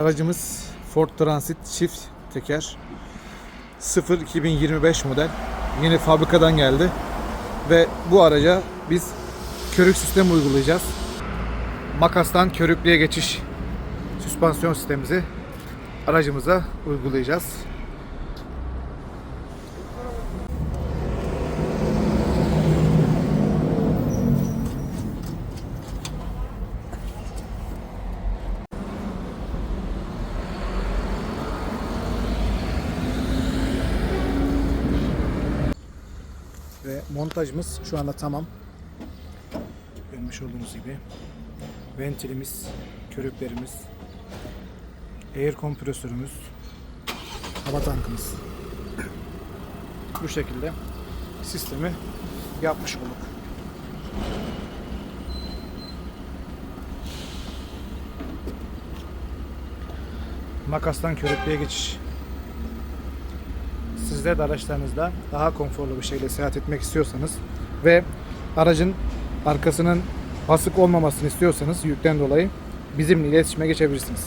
Aracımız Ford Transit çift teker 0 2025 model. Yeni fabrikadan geldi. Ve bu araca biz körük sistemi uygulayacağız. Makastan körüklüğe geçiş süspansiyon sistemimizi aracımıza uygulayacağız. Ve montajımız şu anda tamam. Görmüş olduğunuz gibi. Ventilimiz, körüklerimiz, air kompresörümüz, hava tankımız. Bu şekilde sistemi yapmış olduk. Makastan körüklüğe geçiş. Sizler de araçlarınızda daha konforlu bir şekilde seyahat etmek istiyorsanız ve aracın arkasının basık olmamasını istiyorsanız yükten dolayı bizimle iletişime geçebilirsiniz.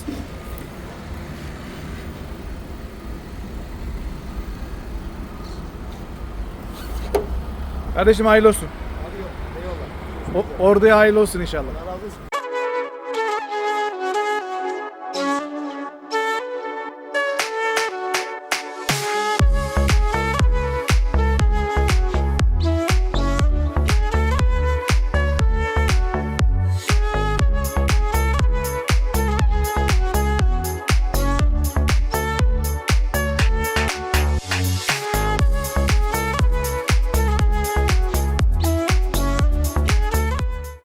Kardeşim hayırlı olsun. O- Orduya hayırlı olsun inşallah.